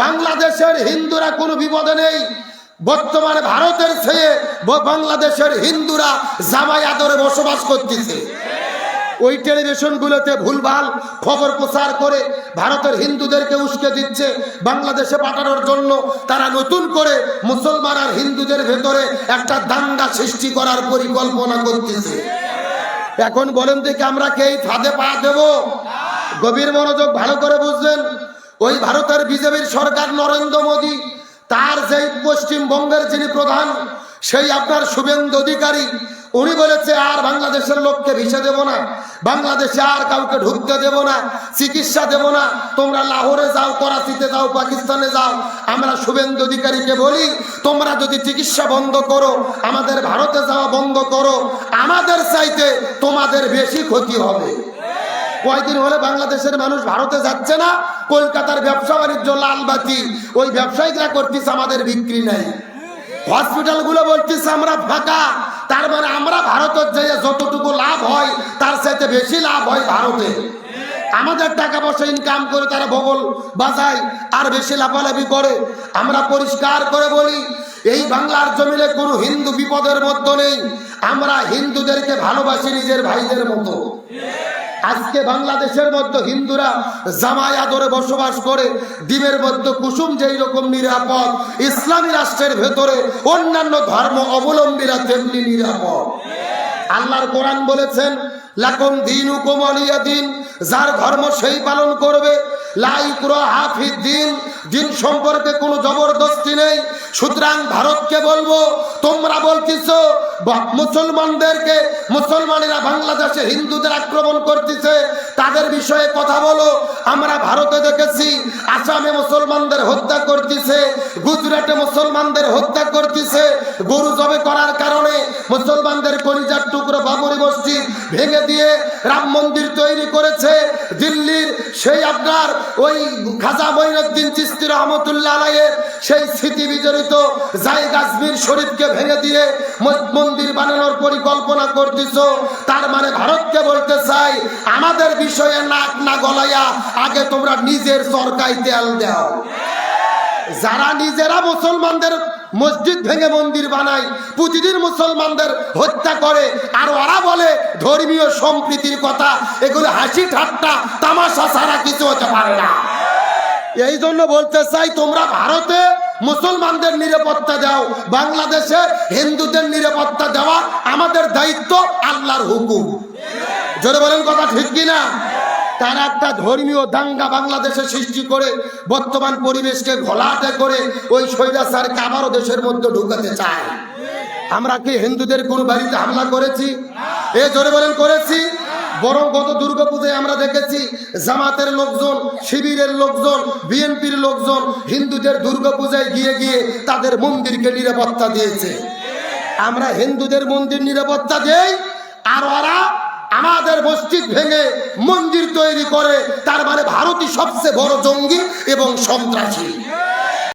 বাংলাদেশের হিন্দুরা কোনো বিপদে নেই। বর্তমানে ভারতের চেয়ে বাংলাদেশের হিন্দুরা জামাই আদরে বসবাস করতেছে। ওই টেলিভিশনগুলোতে ভুলভাল খবর প্রচার করে ভারতের হিন্দুদেরকে উস্কে দিচ্ছে। বাংলাদেশে পাঠানোর জন্য তারা নতুন করে মুসলমান আর হিন্দুদের ভেতরে একটা দাঙ্গা সৃষ্টি করার পরিকল্পনা করতেছে। এখন বলেন দেখি আমরা কে ফাঁদে পা দেব? গভীর মনোযোগ ভালো করে বুঝলেন। ওই ভারতের বিজেপির সরকার নরেন্দ্র মোদী, তার যেই পশ্চিমবঙ্গের যিনি প্রধান, সেই আপনার শুভেন্দু অধিকারী, উনি বলেছে, আর বাংলাদেশের লোককে ভিসা দেব না। বাংলাদেশে আর কাউকে ঢুকতে দেব না। চিকিৎসা দেব না। তোমরা লাহোরে যাও, করাচিতে যাও, পাকিস্তানে যাও। আমরা শুভেন্দু অধিকারীকে বলি, তোমরা যদি চিকিৎসা বন্ধ করো, আমাদের ভারতে যাওয়া বন্ধ করো, আমাদের চাইতে তোমাদের বেশি ক্ষতি হবে। কয়দিন হলে বাংলাদেশের মানুষ ভারতে যাচ্ছে না? কলকাতার ব্যবসা বাণিজ্য লালবাতি ওই ব্যবসায়িকরা করতেছে, আমাদের বিক্রি নাই। হসপিটালগুলো বলতেছে, আমরা ফাঁকা। তার মানে আমরা ভারতের যে যতটুকু লাভ হয়, তার চাইতে বেশি লাভ হয় ভারতে। আমাদের টাকা পয়সা ইনকাম করে তারা বগল বাজায়, আর বেশি লাফালাফি করে। আমরা পরিষ্কার করে বলি, এই বাংলার জমিনে কোনো হিন্দু বিপদের মধ্যে নেই। আমরা হিন্দুদেরকে ভালোবাসি নিজের ভাইদের মতো। আজকে বাংলাদেশের মধ্যে হিন্দুরা জামাই আদরে বসবাস করে দ্বীপের মধ্যে কুসুম যেই রকম নিরাপদ, ইসলামী রাষ্ট্রের ভেতরে অন্যান্য ধর্ম অবলম্বীরা তেমনি নিরাপদ। আল্লাহর কোরআন বলেছেন, লাকুম দিন উকুমলিয়া দিন যার ধর্ম সেই পালন করবে। লাইকুরা হাফিদ দিন দিন সম্পর্কে কোনো জবরদস্তি নেই। সুতরাং ভারতকে বলব, তোমরা বলতেছ মুসলমানদেরকে, মুসলমানেরা বাংলাদেশে হিন্দুদের আক্রমণ করতেছে, তাদের বিষয়ে কথা বলো। আমরা ভারতে দেখেছি, আসামে মুসলমানদের হত্যা করতেছে, গুজরাটে মুসলমানদের হত্যা করতেছে। গুরু জবে করার কারণে মুসলমানদের বাবরি মসজিদ ভেঙে দিয়ে রাম মন্দির তৈরি করেছে দিল্লির সেই আপনার ওই খাজা মঈনুদ্দিন চিস্তি রহমতুল্লাহ আলাইয়ের সেই স্মৃতি বিজড়িত জায় কাশ্মীর শরীফকে ভেঙে দিয়ে মন্দির বানানোর পরিকল্পনা করতেছ। তার মানে ভারতকে বলতে চাই, আমাদের বিষয়ে নাক না গলাইয়া আগে তোমরা নিজের সরকারি তেল দাও। যারা নিজেরা মুসলমানদের মসজিদ ভেঙে মন্দির বানায়, প্রতিদিন মুসলমানদের হত্যা করে, আর ওরা বলে ধর্মীয় সম্প্রীতির কথা, এগুলো হাসি ঠাট্টা, তামাশা ছাড়া কিছু হতে পারে না। এই জন্য বলতে চাই, তোমরা ভারতে মুসলমানদের নিরাপত্তা দাও, বাংলাদেশে হিন্দুদের নিরাপত্তা দেওয়া আমাদের দায়িত্ব, আল্লাহর হুকুম। জোরে বলেন কথা ঠিক কিনা? তারা একটা ধর্মীয় দাঙ্গা বাংলাদেশে সৃষ্টি করে বর্তমান পরিবেশকে ঘোলাটে করে ওই স্বৈরাচারকে আবারও দেশের মধ্যে ঢুকাতে চায়। আমরা কি হিন্দুদের কোন বাড়িতে হামলা করেছি? এ জোরে বলেন, করেছি। বরং গত দুর্গাপূজায় আমরা দেখেছি জামাতের লোকজন, শিবিরের লোকজন, বিএনপির লোকজন হিন্দুদের দুর্গাপূজায় গিয়ে গিয়ে তাদের মন্দিরকে নিরাপত্তা দিয়েছে। আমরা হিন্দুদের মন্দির নিরাপত্তা দেই, আর ওরা আমাদের মসজিদ ভেঙে মন্দির তৈরি করে তার মানে ভারতই সবচেয়ে বড় জঙ্গি এবং সন্ত্রাসী।